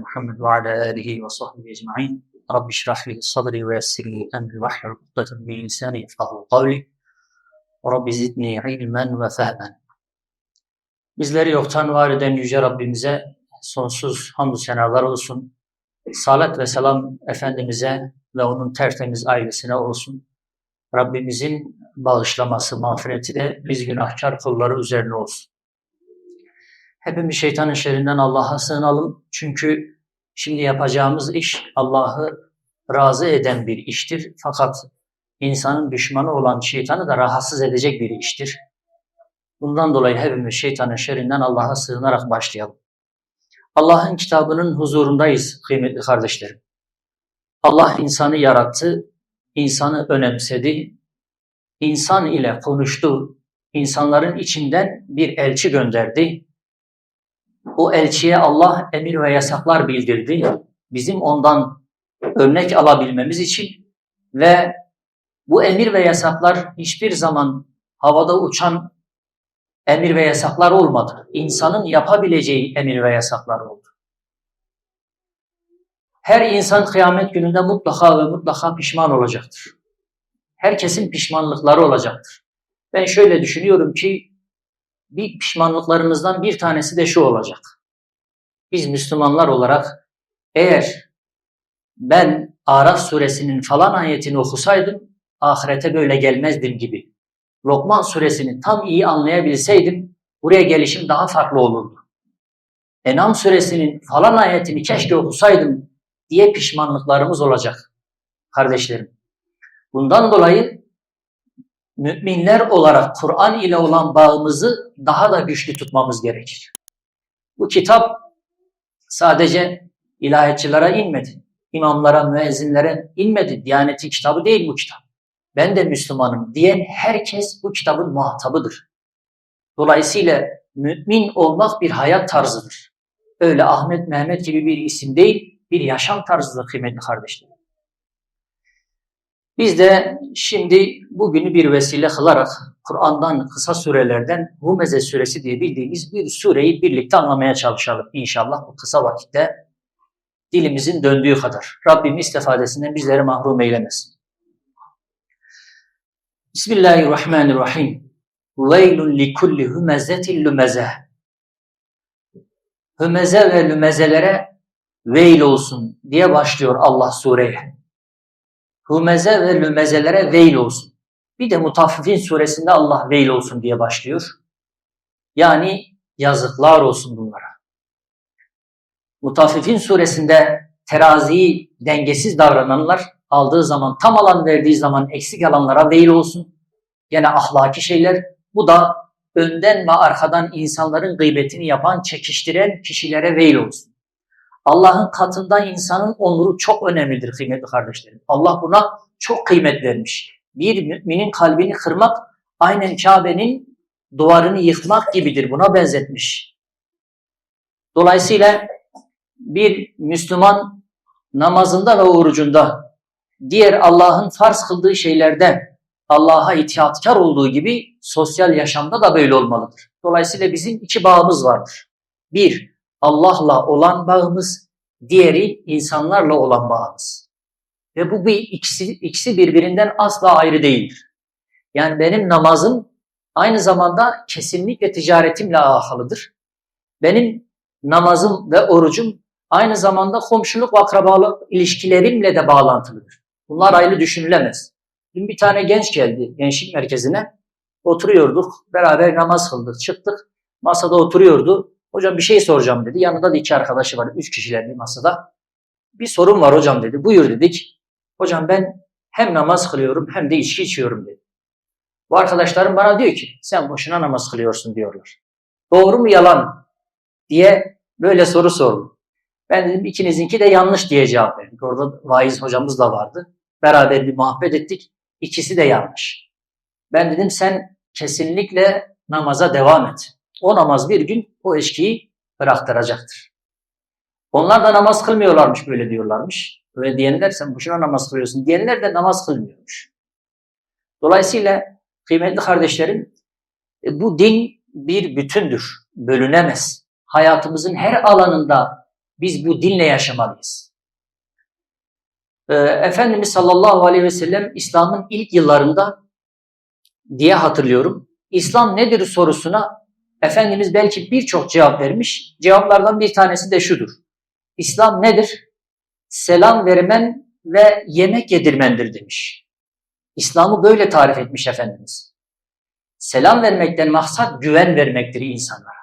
Muhammed ve ala alihi ve sahbihi ecma'in. Rabbi şrah li sadri ve yessir li emri ve hlul ukdeten min lisani yefkahu kavli. Rabbi zidni ilmen ve fehmen. Bizleri yoktan var eden Yüce Rabbimize sonsuz hamdü senalar olsun. Salat ve selam Efendimiz'e ve onun tertemiz ailesine olsun. Rabbimizin bağışlaması, mağfireti de biz günahkar kulları üzerine olsun. Hepimiz şeytanın şerrinden Allah'a sığınalım. Çünkü şimdi yapacağımız iş Allah'ı razı eden bir iştir. Fakat insanın düşmanı olan şeytanı da rahatsız edecek bir iştir. Bundan dolayı hepimiz şeytanın şerrinden Allah'a sığınarak başlayalım. Allah'ın kitabının huzurundayız kıymetli kardeşlerim. Allah insanı yarattı, insanı önemsedi, insan ile konuştu, insanların içinden bir elçi gönderdi. O elçiye Allah emir ve yasaklar bildirdi. Bizim ondan örnek alabilmemiz için ve bu emir ve yasaklar hiçbir zaman havada uçan emir ve yasaklar olmadı. İnsanın yapabileceği emir ve yasaklar oldu. Her insan kıyamet gününde mutlaka ve mutlaka pişman olacaktır. Herkesin pişmanlıkları olacaktır. Ben şöyle düşünüyorum ki bir pişmanlıklarımızdan bir tanesi de şu olacak. Biz Müslümanlar olarak eğer ben Araf suresinin falan ayetini okusaydım ahirete böyle gelmezdim gibi. Lokman suresini tam iyi anlayabilseydim buraya gelişim daha farklı olurdu. Enam suresinin falan ayetini keşke okusaydım diye pişmanlıklarımız olacak kardeşlerim. Bundan dolayı müminler olarak Kur'an ile olan bağımızı daha da güçlü tutmamız gerekir. Bu kitap sadece ilahiyatçılara inmedi. imamlara, müezzinlere inmedi. Diyaneti kitabı değil bu kitap. Ben de Müslümanım diyen herkes bu kitabın muhatabıdır. Dolayısıyla mümin olmak bir hayat tarzıdır. Öyle Ahmet Mehmet gibi bir isim değil, bir yaşam tarzıdır kıymetli kardeşlerim. Biz de şimdi bugünü bir vesile kılarak Kur'an'dan kısa surelerden Humeze suresi diye bildiğimiz bir sureyi birlikte anlamaya çalışalım inşallah bu kısa vakitte dilimizin döndüğü kadar. Rabbim istifadesinden bizleri mahrum eylemesin. Bismillahirrahmanirrahim. Veylun li kulli humezetin lumeze. Hümeze ve lümezelere veil olsun diye başlıyor Allah sureye. Humeze ve lümezelere veil olsun. Bir de Mutaffifin suresinde Allah veil olsun diye başlıyor. Yani yazıklar olsun bunlara. Mutaffifin suresinde teraziyi dengesiz davrananlar aldığı zaman tam alan verdiği zaman eksik alanlara veil olsun. Gene ahlaki şeyler. Bu da önden ve arkadan insanların gıybetini yapan, çekiştiren kişilere veil olsun. Allah'ın katında insanın onuru çok önemlidir kıymetli kardeşlerim. Allah buna çok kıymet vermiş. Bir müminin kalbini kırmak aynen Kabe'nin duvarını yıkmak gibidir. Buna benzetmiş. Dolayısıyla bir Müslüman namazında ve orucunda diğer Allah'ın farz kıldığı şeylerde Allah'a itiatkar olduğu gibi sosyal yaşamda da böyle olmalıdır. Dolayısıyla bizim iki bağımız vardır. Bir, Allah'la olan bağımız, diğeri insanlarla olan bağımız. Ve bu bir ikisi, ikisi birbirinden asla ayrı değildir. Yani benim namazım aynı zamanda kesinlikle ticaretimle alakalıdır. Benim namazım ve orucum aynı zamanda komşuluk ve akrabalık ilişkilerimle de bağlantılıdır. Bunlar ayrı düşünülemez. Dün bir tane genç geldi gençlik merkezine. Oturuyorduk, beraber namaz kıldık, çıktık. Masada oturuyordu. Hocam bir şey soracağım dedi. Yanında da iki arkadaşı var. Üç kişiler bir masada. Bir sorun var hocam dedi. Buyur dedik. Hocam ben hem namaz kılıyorum hem de içki içiyorum dedi. Bu arkadaşlarım bana diyor ki sen boşuna namaz kılıyorsun diyorlar. Doğru mu yalan diye böyle soru sordum. Ben dedim ikinizinki de yanlış diye cevap verdik. Orada vaiz hocamız da vardı. Beraber bir muhabbet ettik. İkisi de yanlış. Ben dedim sen kesinlikle namaza devam et. O namaz bir gün o eşkiyi bıraktıracaktır. Onlar da namaz kılmıyorlarmış böyle diyorlarmış. Öyle diyenler sen boşuna namaz kılıyorsun diyenler de namaz kılmıyormuş. Dolayısıyla kıymetli kardeşlerim bu din bir bütündür. Bölünemez. hayatımızın her alanında biz bu dinle yaşamalıyız. Ee, Efendimiz sallallahu aleyhi ve sellem İslam'ın ilk yıllarında diye hatırlıyorum. İslam nedir sorusuna Efendimiz belki birçok cevap vermiş. Cevaplardan bir tanesi de şudur. İslam nedir? Selam vermen ve yemek yedirmendir demiş. İslam'ı böyle tarif etmiş Efendimiz. Selam vermekten maksat güven vermektir insanlara.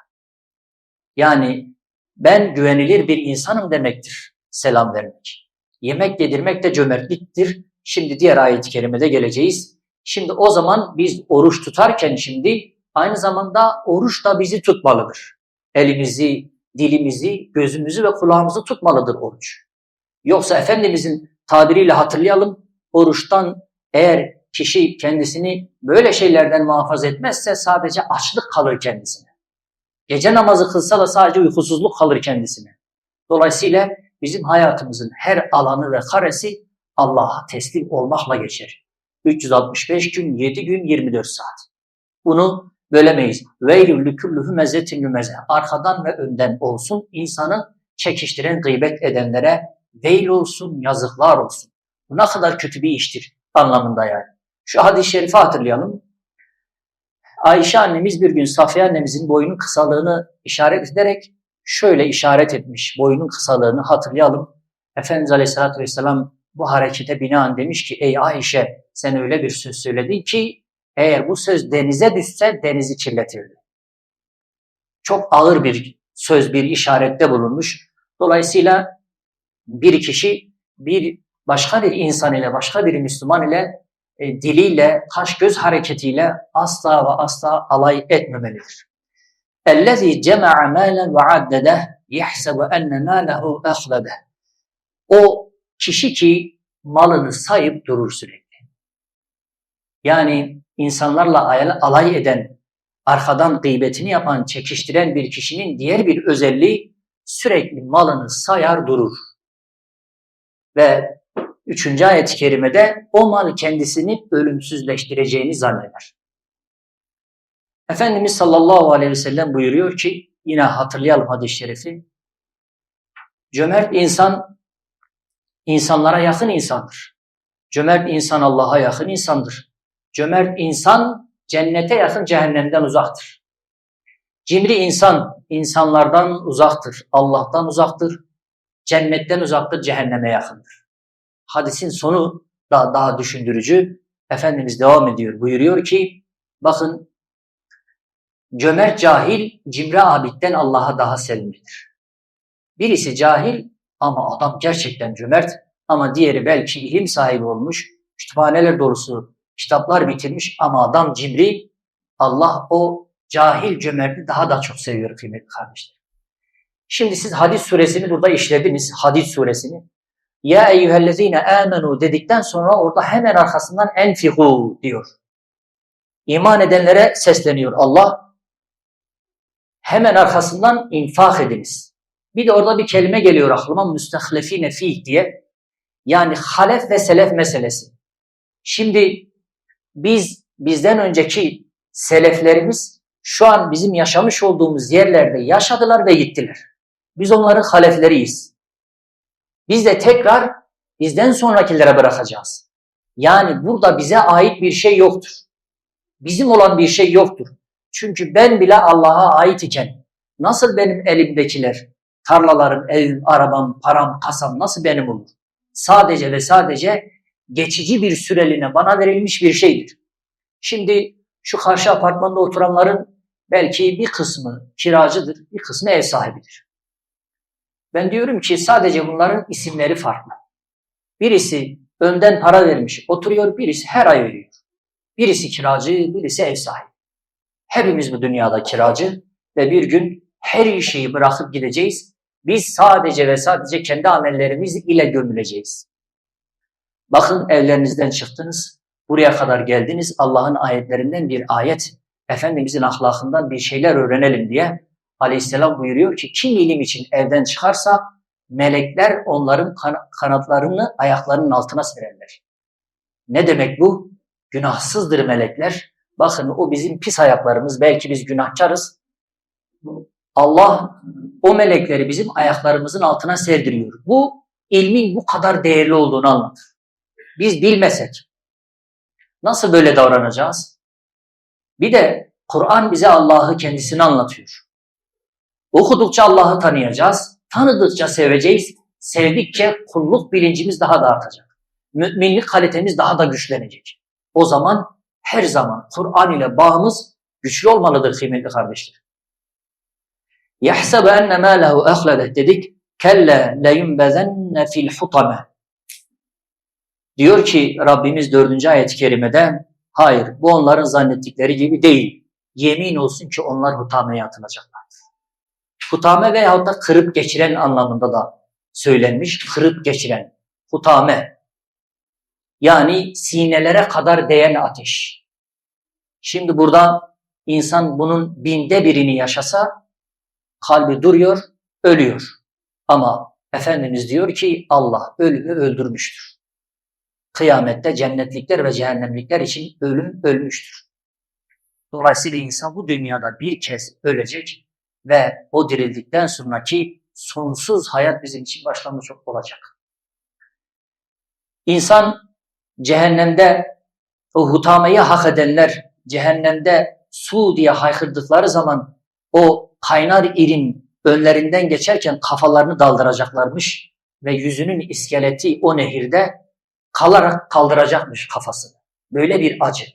Yani ben güvenilir bir insanım demektir selam vermek. Yemek yedirmek de cömertliktir. Şimdi diğer ayet-i kerimede geleceğiz. Şimdi o zaman biz oruç tutarken şimdi aynı zamanda oruç da bizi tutmalıdır. Elimizi, dilimizi, gözümüzü ve kulağımızı tutmalıdır oruç. Yoksa Efendimizin tabiriyle hatırlayalım, oruçtan eğer kişi kendisini böyle şeylerden muhafaza etmezse sadece açlık kalır kendisine. Gece namazı kılsa da sadece uykusuzluk kalır kendisine. Dolayısıyla bizim hayatımızın her alanı ve karesi Allah'a teslim olmakla geçer. 365 gün, 7 gün, 24 saat. Bunu bölemeyiz. Veylül lüküllühü mezetin lümeze. Arkadan ve önden olsun insanı çekiştiren, gıybet edenlere veil olsun, yazıklar olsun. Bu ne kadar kötü bir iştir anlamında yani. Şu hadis-i şerifi hatırlayalım. Ayşe annemiz bir gün Safiye annemizin boyunun kısalığını işaret ederek şöyle işaret etmiş. Boyunun kısalığını hatırlayalım. Efendimiz Aleyhisselatü Vesselam bu harekete binaen demiş ki ey Ayşe sen öyle bir söz söyledin ki eğer bu söz denize düşse denizi kirletirdi. Çok ağır bir söz, bir işarette bulunmuş. Dolayısıyla bir kişi bir başka bir insan ile, başka bir Müslüman ile e, diliyle, kaş göz hareketiyle asla ve asla alay etmemelidir. اَلَّذ۪ي جَمَعَ مَالًا وَعَدَّدَهِ يَحْسَبُ اَنَّ مَالَهُ اَخْلَدَهِ O kişi ki malını sayıp durur sürekli. Yani insanlarla alay eden, arkadan gıybetini yapan, çekiştiren bir kişinin diğer bir özelliği sürekli malını sayar durur. Ve üçüncü ayet-i kerimede o mal kendisini ölümsüzleştireceğini zanneder. Efendimiz sallallahu aleyhi ve sellem buyuruyor ki, yine hatırlayalım hadis-i şerifi, cömert insan, insanlara yakın insandır. Cömert insan Allah'a yakın insandır. Cömert insan cennete yakın cehennemden uzaktır. Cimri insan insanlardan uzaktır, Allah'tan uzaktır, cennetten uzaktır, cehenneme yakındır. Hadisin sonu da daha düşündürücü. Efendimiz devam ediyor. Buyuruyor ki bakın cömert cahil cimri abitten Allah'a daha sevimlidir. Birisi cahil ama adam gerçekten cömert ama diğeri belki ilim sahibi olmuş, kütüphaneler dolusu kitaplar bitirmiş ama adam cimri. Allah o cahil cömerti daha da çok seviyor kıymetli kardeşler. Şimdi siz hadis suresini burada işlediniz. Hadis suresini. Ya eyyühellezine amenu dedikten sonra orada hemen arkasından enfihu diyor. İman edenlere sesleniyor Allah. Hemen arkasından infak ediniz. Bir de orada bir kelime geliyor aklıma müstehlefine fih diye. Yani halef ve selef meselesi. Şimdi biz bizden önceki seleflerimiz şu an bizim yaşamış olduğumuz yerlerde yaşadılar ve gittiler. Biz onların halefleriyiz. Biz de tekrar bizden sonrakilere bırakacağız. Yani burada bize ait bir şey yoktur. Bizim olan bir şey yoktur. Çünkü ben bile Allah'a ait iken nasıl benim elimdekiler, tarlalarım, evim, arabam, param, kasam nasıl benim olur? Sadece ve sadece geçici bir süreliğine bana verilmiş bir şeydir. Şimdi şu karşı apartmanda oturanların belki bir kısmı kiracıdır, bir kısmı ev sahibidir. Ben diyorum ki sadece bunların isimleri farklı. Birisi önden para vermiş, oturuyor, birisi her ay veriyor. Birisi kiracı, birisi ev sahibi. Hepimiz bu dünyada kiracı ve bir gün her şeyi bırakıp gideceğiz. Biz sadece ve sadece kendi amellerimiz ile gömüleceğiz. Bakın evlerinizden çıktınız, buraya kadar geldiniz. Allah'ın ayetlerinden bir ayet, Efendimizin ahlakından bir şeyler öğrenelim diye Aleyhisselam buyuruyor ki kim ilim için evden çıkarsa melekler onların kan- kanatlarını ayaklarının altına sererler. Ne demek bu? Günahsızdır melekler. Bakın o bizim pis ayaklarımız. Belki biz günahkarız. Allah o melekleri bizim ayaklarımızın altına serdiriyor. Bu ilmin bu kadar değerli olduğunu anlatır Biz bilmesek nasıl böyle davranacağız? Bir de Kur'an bize Allah'ı kendisini anlatıyor. Okudukça Allah'ı tanıyacağız, tanıdıkça seveceğiz, sevdikçe kulluk bilincimiz daha da artacak. Müminlik kalitemiz daha da güçlenecek. O zaman her zaman Kur'an ile bağımız güçlü olmalıdır kıymetli kardeşler. يَحْسَبَ اَنَّ مَا لَهُ اَخْلَدَ dedik. Kelle leyunbezenne fil hutame. Diyor ki Rabbimiz dördüncü ayet-i kerimede hayır bu onların zannettikleri gibi değil. Yemin olsun ki onlar hutameye atılacaklardır. Hutame veyahut da kırıp geçiren anlamında da söylenmiş. Kırıp geçiren. Hutame. Yani sinelere kadar değen ateş. Şimdi burada insan bunun binde birini yaşasa kalbi duruyor, ölüyor. Ama Efendimiz diyor ki Allah ölümü öldürmüştür. Kıyamette cennetlikler ve cehennemlikler için ölüm ölmüştür. Dolayısıyla insan bu dünyada bir kez ölecek ve o dirildikten sonraki sonsuz hayat bizim için başlamış olacak. İnsan cehennemde o hutamayı hak edenler cehennemde su diye haykırdıkları zaman o kaynar irin önlerinden geçerken kafalarını daldıracaklarmış ve yüzünün iskeleti o nehirde kalarak kaldıracakmış kafasını. Böyle bir acı.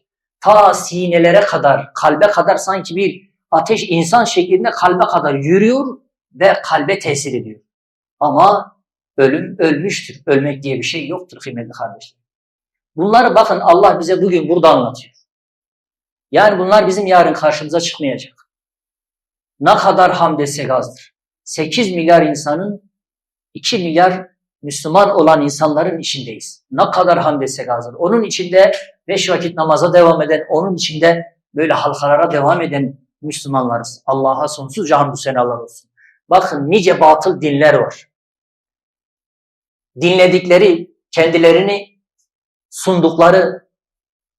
Ta sinelere kadar, kalbe kadar sanki bir ateş insan şeklinde kalbe kadar yürüyor ve kalbe tesir ediyor. Ama ölüm ölmüştür. Ölmek diye bir şey yoktur kıymetli kardeşler. Bunları bakın Allah bize bugün burada anlatıyor. Yani bunlar bizim yarın karşımıza çıkmayacak. Ne kadar hamd etsek azdır. 8 milyar insanın 2 milyar Müslüman olan insanların içindeyiz. Ne kadar hamd etsek azdır. Onun içinde beş vakit namaza devam eden, onun içinde böyle halkalara devam eden Müslümanlarız. Allah'a sonsuzca hamdü senalar olsun. Bakın nice batıl dinler var. Dinledikleri, kendilerini sundukları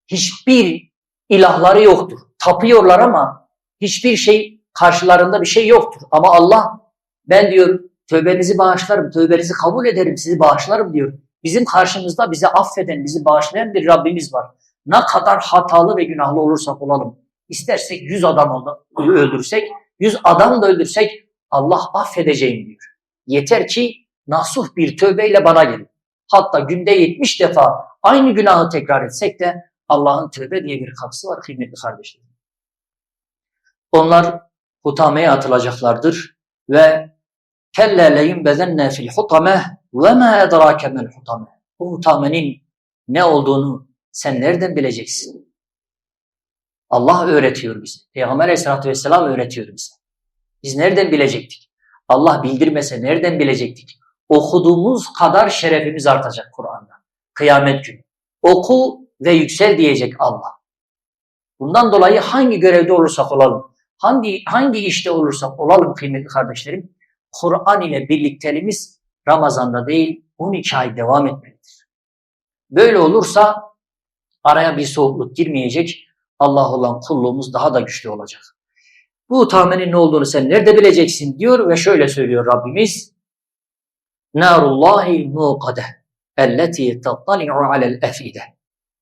hiçbir ilahları yoktur. Tapıyorlar ama hiçbir şey karşılarında bir şey yoktur. Ama Allah ben diyor tövbenizi bağışlarım, tövbenizi kabul ederim, sizi bağışlarım diyor. Bizim karşımızda bizi affeden, bizi bağışlayan bir Rabbimiz var. Ne kadar hatalı ve günahlı olursak olalım. İstersek yüz adam öldürsek, yüz adam da öldürsek Allah affedeceğim diyor. Yeter ki nasuh bir tövbeyle bana gelin. Hatta günde 70 defa aynı günahı tekrar etsek de Allah'ın tövbe diye bir kapısı var kıymetli kardeşlerim. Onlar hutameye atılacaklardır ve kelle leyunbezenne fil hutame ve ma edrake mel hutame. Bu hutamenin ne olduğunu sen nereden bileceksin? Allah öğretiyor bize. Peygamber aleyhissalatü vesselam öğretiyor bize. Biz nereden bilecektik? Allah bildirmese nereden bilecektik? Okuduğumuz kadar şerefimiz artacak Kur'an'da. Kıyamet günü. Oku ve yüksel diyecek Allah. Bundan dolayı hangi görevde olursak olalım, hangi, hangi işte olursak olalım kıymetli kardeşlerim, Kur'an ile birlikteliğimiz Ramazan'da değil 12 ay devam etmelidir. Böyle olursa araya bir soğukluk girmeyecek, Allah olan kulluğumuz daha da güçlü olacak. Bu tahminin ne olduğunu sen nerede bileceksin diyor ve şöyle söylüyor Rabbimiz. Narullahil muqadeh elleti tattali'u alel efide.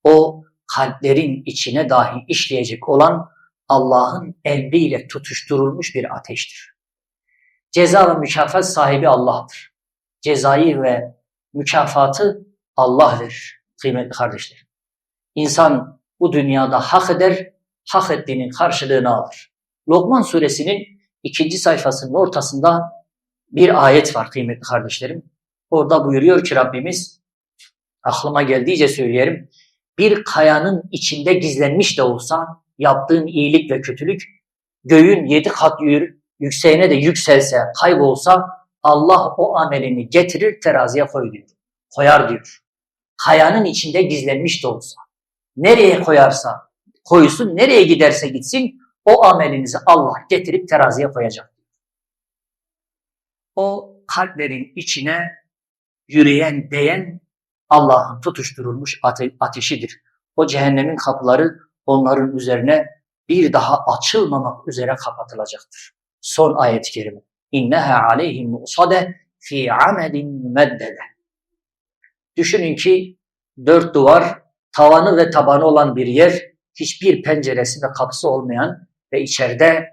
O kalplerin içine dahi işleyecek olan Allah'ın emriyle tutuşturulmuş bir ateştir. Ceza ve mükafat sahibi Allah'tır. Cezayı ve mükafatı Allah verir kıymetli kardeşler. İnsan bu dünyada hak eder, hak ettiğinin karşılığını alır. Lokman suresinin ikinci sayfasının ortasında bir ayet var kıymetli kardeşlerim. Orada buyuruyor ki Rabbimiz, aklıma geldiğince söyleyelim, bir kayanın içinde gizlenmiş de olsa yaptığın iyilik ve kötülük göğün yedi kat yükseğine de yükselse, kaybolsa Allah o amelini getirir teraziye koy diyor. Koyar diyor. Kayanın içinde gizlenmiş de olsa. Nereye koyarsa koysun, nereye giderse gitsin o amelinizi Allah getirip teraziye koyacak. O kalplerin içine yürüyen, değen Allah'ın tutuşturulmuş ate ateşidir. O cehennemin kapıları onların üzerine bir daha açılmamak üzere kapatılacaktır. Son ayet-i kerime. İnneha aleyhim musade fi amedin meddede. Düşünün ki dört duvar, tavanı ve tabanı olan bir yer, hiçbir penceresi ve kapısı olmayan ve içeride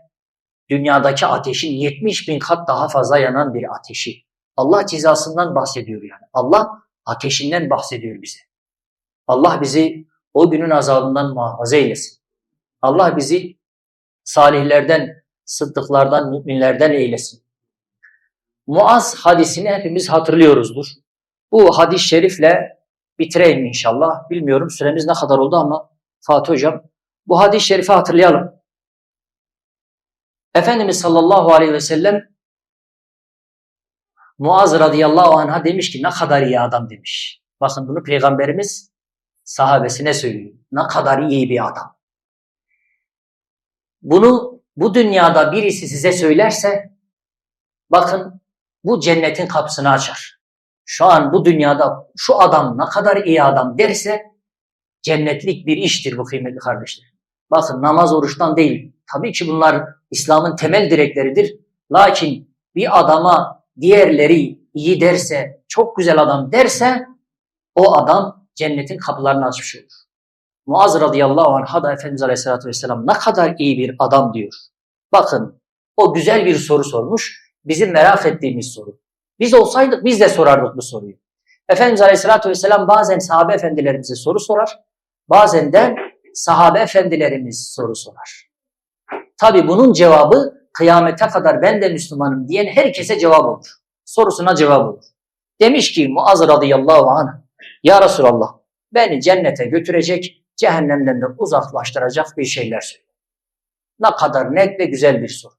dünyadaki ateşin 70 bin kat daha fazla yanan bir ateşi. Allah cezasından bahsediyor yani. Allah ateşinden bahsediyor bize. Allah bizi o günün azabından muhafaza eylesin. Allah bizi salihlerden, sıddıklardan, müminlerden eylesin. Muaz hadisini hepimiz hatırlıyoruzdur. Bu hadis-i şerifle bitireyim inşallah. Bilmiyorum süremiz ne kadar oldu ama Fatih Hocam bu hadis-i şerifi hatırlayalım. Efendimiz sallallahu aleyhi ve sellem Muaz radıyallahu anh'a demiş ki ne kadar iyi adam demiş. Bakın bunu peygamberimiz sahabesine söylüyor. Ne kadar iyi bir adam. Bunu bu dünyada birisi size söylerse bakın bu cennetin kapısını açar. Şu an bu dünyada şu adam ne kadar iyi adam derse cennetlik bir iştir bu kıymetli kardeşler. Bakın namaz oruçtan değil. Tabii ki bunlar İslam'ın temel direkleridir. Lakin bir adama diğerleri iyi derse, çok güzel adam derse o adam cennetin kapılarını açmış olur. Muaz radıyallahu anh'a da Efendimiz aleyhissalatü vesselam ne kadar iyi bir adam diyor. Bakın o güzel bir soru sormuş. Bizim merak ettiğimiz soru. Biz olsaydık biz de sorardık bu soruyu. Efendimiz aleyhissalatü vesselam bazen sahabe efendilerimize soru sorar. Bazen de sahabe efendilerimiz soru sorar. Tabi bunun cevabı kıyamete kadar ben de Müslümanım diyen herkese cevap olur. Sorusuna cevap olur. Demiş ki Muaz radıyallahu anh Ya Resulallah beni cennete götürecek, cehennemden de uzaklaştıracak bir şeyler söyle. Ne kadar net ve güzel bir soru.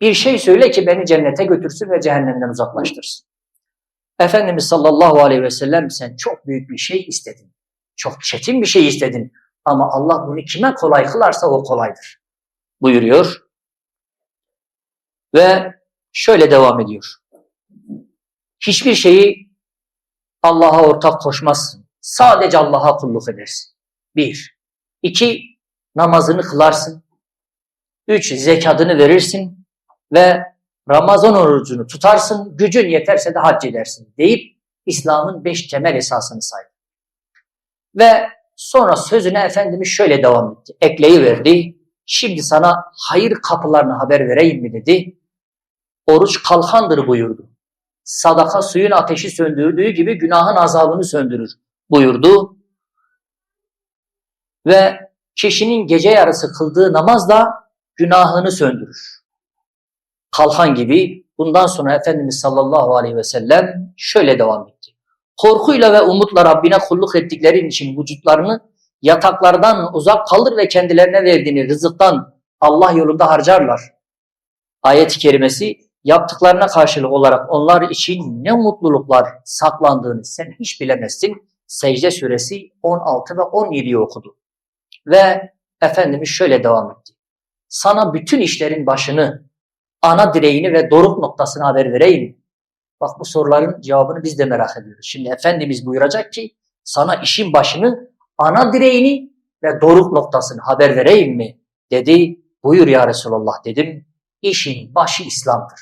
Bir şey söyle ki beni cennete götürsün ve cehennemden uzaklaştırsın. Efendimiz sallallahu aleyhi ve sellem sen çok büyük bir şey istedin. Çok çetin bir şey istedin. Ama Allah bunu kime kolay kılarsa o kolaydır. Buyuruyor. Ve şöyle devam ediyor. Hiçbir şeyi Allah'a ortak koşmazsın. Sadece Allah'a kulluk edersin. Bir. İki, namazını kılarsın. Üç, zekadını verirsin. Ve Ramazan orucunu tutarsın. Gücün yeterse de hac edersin. Deyip İslam'ın beş temel esasını saydı. Ve sonra sözüne Efendimiz şöyle devam etti. Ekleyiverdi. Şimdi sana hayır kapılarını haber vereyim mi dedi. Oruç kalkandır buyurdu. Sadaka suyun ateşi söndürdüğü gibi günahın azabını söndürür buyurdu. Ve kişinin gece yarısı kıldığı namaz da günahını söndürür. Kalkan gibi bundan sonra Efendimiz sallallahu aleyhi ve sellem şöyle devam etti. Korkuyla ve umutla Rabbine kulluk ettikleri için vücutlarını yataklardan uzak kalır ve kendilerine verdiğini rızıktan Allah yolunda harcarlar. Ayet-i kerimesi yaptıklarına karşılık olarak onlar için ne mutluluklar saklandığını sen hiç bilemezsin. Secde suresi 16 ve 17'yi okudu. Ve Efendimiz şöyle devam etti. Sana bütün işlerin başını, ana direğini ve doruk noktasını haber vereyim. Bak bu soruların cevabını biz de merak ediyoruz. Şimdi Efendimiz buyuracak ki sana işin başını, ana direğini ve doruk noktasını haber vereyim mi? Dedi. Buyur ya Resulallah dedim. İşin başı İslam'dır.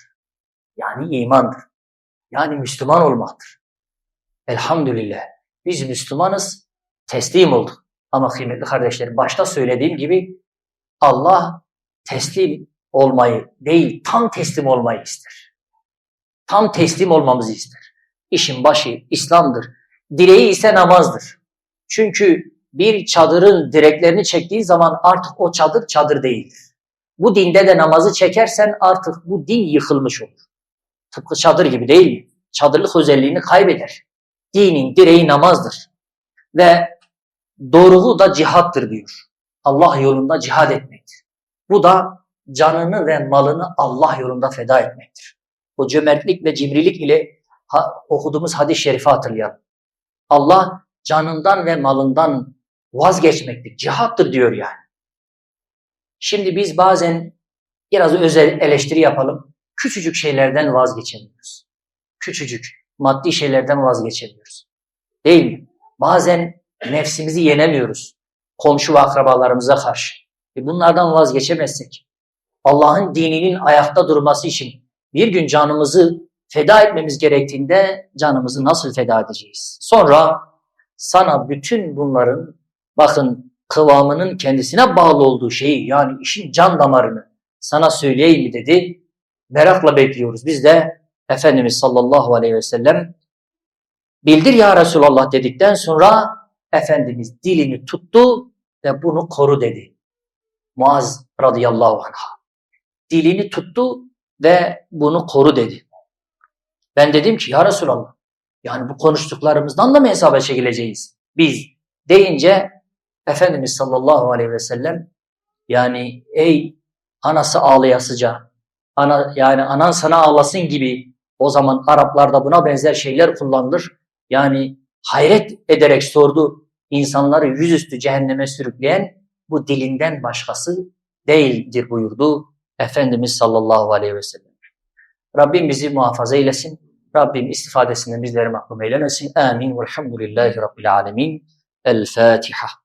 Yani imandır. Yani Müslüman olmaktır. Elhamdülillah. Biz Müslümanız, teslim olduk. Ama kıymetli kardeşlerim başta söylediğim gibi Allah teslim olmayı değil tam teslim olmayı ister. Tam teslim olmamızı ister. İşin başı İslam'dır. Direği ise namazdır. Çünkü bir çadırın direklerini çektiği zaman artık o çadır çadır değildir. Bu dinde de namazı çekersen artık bu din yıkılmış olur. Tıpkı çadır gibi değil mi? Çadırlık özelliğini kaybeder. Dinin direği namazdır. Ve doğruluğu da cihattır diyor. Allah yolunda cihad etmektir. Bu da canını ve malını Allah yolunda feda etmektir. Bu cömertlik ve cimrilik ile ha, okuduğumuz hadis-i şerifi hatırlayalım. Allah canından ve malından vazgeçmektir. Cihattır diyor yani. Şimdi biz bazen biraz özel eleştiri yapalım. Küçücük şeylerden vazgeçemiyoruz. Küçücük maddi şeylerden vazgeçemiyoruz. Değil mi? Bazen nefsimizi yenemiyoruz. Komşu ve akrabalarımıza karşı. E bunlardan vazgeçemezsek Allah'ın dininin ayakta durması için bir gün canımızı feda etmemiz gerektiğinde canımızı nasıl feda edeceğiz? Sonra sana bütün bunların bakın kıvamının kendisine bağlı olduğu şeyi yani işin can damarını sana söyleyeyim mi dedi. Merakla bekliyoruz. Biz de Efendimiz sallallahu aleyhi ve sellem bildir ya Resulallah dedikten sonra Efendimiz dilini tuttu ve bunu koru dedi. Muaz radıyallahu anh. Dilini tuttu ve bunu koru dedi. Ben dedim ki ya Resulallah yani bu konuştuklarımızdan da mı hesaba çekileceğiz? Biz deyince Efendimiz sallallahu aleyhi ve sellem yani ey anası ağlayasıca ana, yani anan sana ağlasın gibi o zaman Araplarda buna benzer şeyler kullanılır. Yani hayret ederek sordu insanları yüzüstü cehenneme sürükleyen bu dilinden başkası değildir buyurdu Efendimiz sallallahu aleyhi ve sellem. Rabbim bizi muhafaza eylesin. Rabbim istifadesinden bizleri mahrum eylemesin. Amin. Velhamdülillahi Rabbil alemin. El Fatiha.